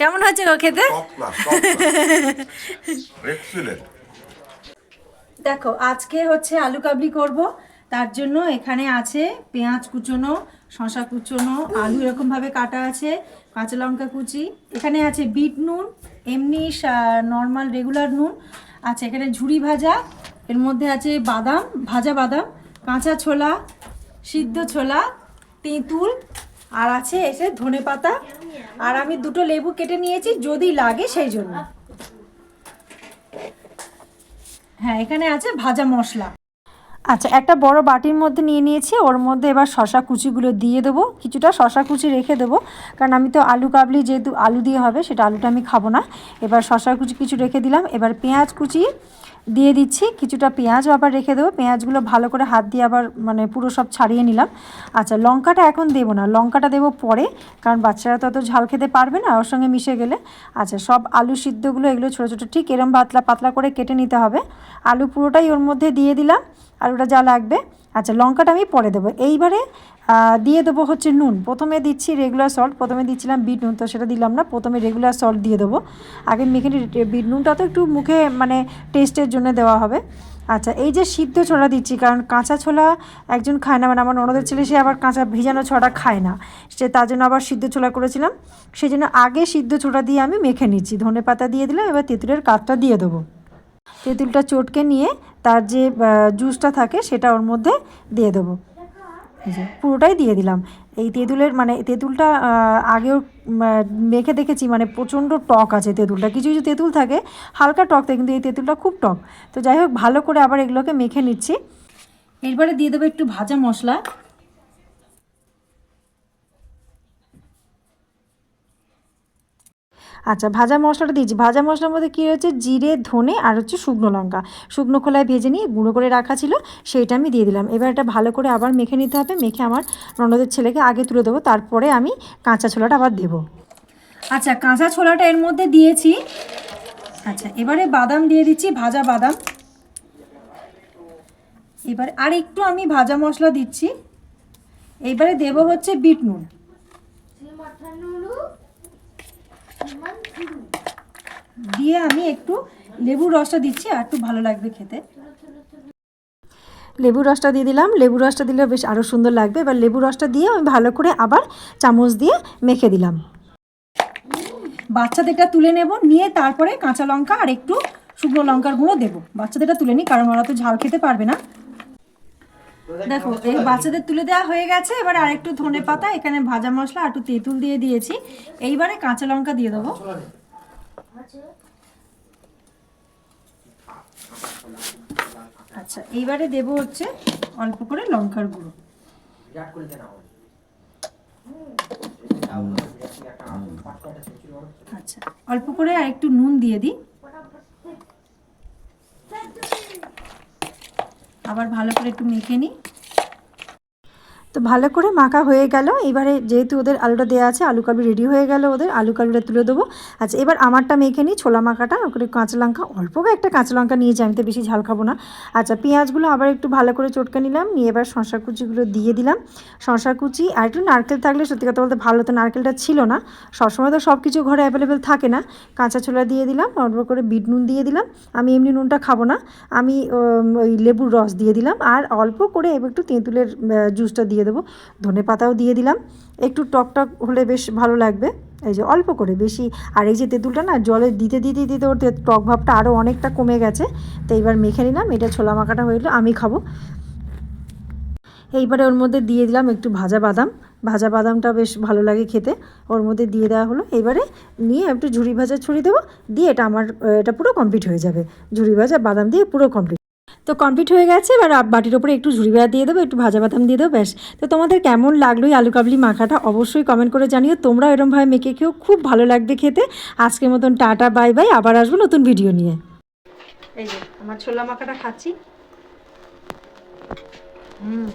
কেমন হচ্ছে গো খেতে? দেখো আজকে হচ্ছে আলু কাবলি করব। তার জন্য এখানে আছে পেঁয়াজ কুচোনো শশা কুচোনো আলু এরকমভাবে কাটা আছে কাঁচা লঙ্কা কুচি। এখানে আছে বিট নুন এমনি নর্মাল রেগুলার নুন। আচ্ছা এখানে ঝুড়ি ভাজা এর মধ্যে আছে বাদাম ভাজা বাদাম কাঁচা ছোলা সিদ্ধ ছোলা তেঁতুল আর আছে এসে ধনে পাতা। আর আমি দুটো লেবু কেটে নিয়েছি যদি লাগে সেই জন্য। হ্যাঁ এখানে আছে ভাজা মশলা। আচ্ছা একটা বড় বাটির মধ্যে নিয়ে নিয়েছি। ওর মধ্যে এবার শশা কুচিগুলো দিয়ে দেবো। কিছুটা শশা কুচি রেখে দেবো। কারণ আমি তো আলু কাবলি যেহেতু আলু দিয়ে হবে, সেটা আলুটা আমি খাব না। এবার শশা কুচি কিছু রেখে দিলাম। এবার পেঁয়াজ কুচি দিয়ে দিচ্ছি, কিছুটা পেঁয়াজও আবার রেখে দেবো। পেঁয়াজগুলো ভালো করে হাত দিয়ে আবার মানে পুরো সব ছাড়িয়ে নিলাম। আচ্ছা লঙ্কাটা এখন দেবো না, লঙ্কাটা দেবো পরে, কারণ বাচ্চারা তো অত ঝাল খেতে পারবে না, ওর সঙ্গে মিশে গেলে। আচ্ছা সব আলু সিদ্ধগুলো, এগুলো ছোটো ছোটো, ঠিক এরম পাতলা পাতলা করে কেটে নিতে হবে। আলু পুরোটাই ওর মধ্যে দিয়ে দিলাম, আর ওটা যা লাগবে আচ্ছা লঙ্কাটা আমি পরে দেবো। এইবারে দিয়ে দেবো হচ্ছে নুন। প্রথমে দিচ্ছি রেগুলার সল্ট প্রথমে দিচ্ছিলাম বিট নুন, তো সেটা দিলাম না। প্রথমে রেগুলার সল্ট দিয়ে দেবো। আগে মেখে বিট নুনটা তো একটু মুখে মানে টেস্টের জন্য দেওয়া হবে। আচ্ছা এই যে সিদ্ধ ছোলা দিচ্ছি, কারণ কাঁচা ছোলা একজন খায় না মানে আমার ননদের ছেলে, সে আবার কাঁচা ভিজানো ছোলা খায় না। সে তার জন্য আবার সিদ্ধ ছোলা করেছিলাম। সেই জন্য আগে সিদ্ধ ছোলা দিয়ে আমি মেখে নিচ্ছি। ধনে পাতা দিয়ে দিলাম, এবার তেঁতুলের কাঠটা দিয়ে দেবো। তেঁতুলটা চটকে নিয়ে তার যে জুসটা থাকে সেটা ওর মধ্যে দিয়ে দেবো। পুরোটাই দিয়ে দিলাম। এই তেঁতুলের মানে তেঁতুলটা আগেও মেখে দেখেছি মানে প্রচণ্ড টক আছে তেঁতুলটা। কিছু কিছু তেঁতুল থাকে, হালকা টক থাকে, কিন্তু এই তেঁতুলটা খুব টক। তো যাই হোক, ভালো করে আবার এগুলোকে মেখে নিচ্ছি। এরপরে দিয়ে দেবো একটু ভাজা মশলা। আচ্ছা ভাজা মশলাটা দিয়েছি। ভাজা মশলার মধ্যে কী হচ্ছে জিরে, ধনে আর হচ্ছে শুকনো লঙ্কা। শুকনো খোলায় ভেজে নিয়ে গুঁড়ো করে রাখা ছিল, সেইটা আমি দিয়ে দিলাম। এবার এটা ভালো করে আবার মেখে নিতে হবে। মেখে আমার ননদের ছেলেকে আগে তুলে দেবো, তারপরে আমি কাঁচা ছোলাটা আবার দেবো। আচ্ছা কাঁচা ছোলাটা এর মধ্যে দিয়েছি। আচ্ছা এবারে বাদাম দিয়ে দিচ্ছি, ভাজা বাদাম। এবার আর একটু আমি ভাজা মশলা দিচ্ছি। এইবারে দেবো হচ্ছে বিট নুন। দিয়ে আমি একটু লেবুর রসটা দিচ্ছি আর একটু ভালো লাগবে খেতে। লেবু রসটা দিয়ে দিলাম। লেবু রসটা দিলে বেশ আরও সুন্দর লাগবে। এবার লেবু রসটা দিয়ে আমি ভালো করে আবার চামচ দিয়ে মেখে দিলাম। বাচ্চাদেরটা তুলে নেব, নিয়ে তারপরে কাঁচা লঙ্কা আর একটু শুকনো লঙ্কার গুঁড়ো দেবো। বাচ্চাদেরটা তুলে নিই কারণ ওরা তো ঝাল খেতে পারবে না। দেখো, এই বাচ্চাদের তুলে দেওয়া হয়ে গেছে। এবার আরেকটু ধনে পাতা এখানে ভাজা মশলা আর একটু তেঁতুল দিয়ে দিয়েছি। এইবারে কাঁচা লঙ্কা দিয়ে দেবো। আচ্ছা এইবারে দেবো হচ্ছে অল্প করে লঙ্কার গুঁড়ো। আচ্ছা অল্প করে আর একটু নুন দিয়ে দিই। আবার ভালো করে একটু মেখে নিই। তো ভালো করে মাখা হয়ে গেল। এবারে যেহেতু ওদের আলুটা দেওয়া আছে, আলু কালু রেডি হয়ে গেল ওদের। আলু কালুটা তুলে দেবো। আচ্ছা এবার আমারটা মেখে নিই ছোলা মাখাটা। ওখানে কাঁচা লঙ্কা, অল্প একটা কাঁচা লঙ্কা নিয়েছি। আমি তো বেশি ঝাল খাব না। আচ্ছা পেঁয়াজগুলো আবার একটু ভালো করে চটকে নিলাম। নিয়ে এবার শশা কুচিগুলো দিয়ে দিলাম। শশা কুচি আর একটু নারকেল থাকলে সত্যি কথা বলতে ভালো তো নারকেলটা ছিল না। সবসময় তো সব কিছু ঘরে অ্যাভেলেবেল থাকে না। কাঁচা ছোলা দিয়ে দিলাম, অল্প করে বিট নুন দিয়ে দিলাম। আমি এমনি নুনটা খাব না। আমি ওই লেবুর রস দিয়ে দিলাম। আর অল্প করে এবার একটু তেঁতুলের জুসটা দিয়ে দেবো। ধনে পাতাও দিয়ে দিলাম। একটু টক টক হলে বেশ ভালো লাগবে। এই যে অল্প করে, বেশি। আর এই যে তেঁতুলটা না, জলে দিতে দিতে দিতে ওর টক ভাবটা আরও অনেকটা কমে গেছে। তো এইবার মেখে নিলাম। এটা ছোলা মাখাটা হয়ে আমি খাব। এইবারে ওর মধ্যে দিয়ে দিলাম একটু ভাজা বাদাম। ভাজা বাদামটা বেশ ভালো লাগে খেতে। ওর মধ্যে দিয়ে দেওয়া হলো। এবারে নিয়ে একটু ঝুড়ি ভাজা ছড়িয়ে দেবো। দিয়ে এটা আমার, এটা পুরো কমপ্লিট হয়ে যাবে। ঝুড়ি ভাজা বাদাম দিয়ে পুরো কমপ্লিট তো কমপ্লিট হয়ে গেছে, এবার বাটির ওপরে একটু ঝুড়ি বেড়া দিয়ে দেবো, একটু ভাজা বাদাম দিয়ে দেবো, ব্যাস। তো তোমাদের কেমন লাগল এই আলু কাবলি মাখাটা অবশ্যই কমেন্ট করে জানিও। তোমরা এরমভাবে মেখে খেয়েও খুব ভালো লাগবে খেতে। আজকের মতন টাটা বাই বাই আবার আসব নতুন ভিডিও নিয়ে। এই যে, আমার ছোলা মাখাটা খাচ্ছি। হুম।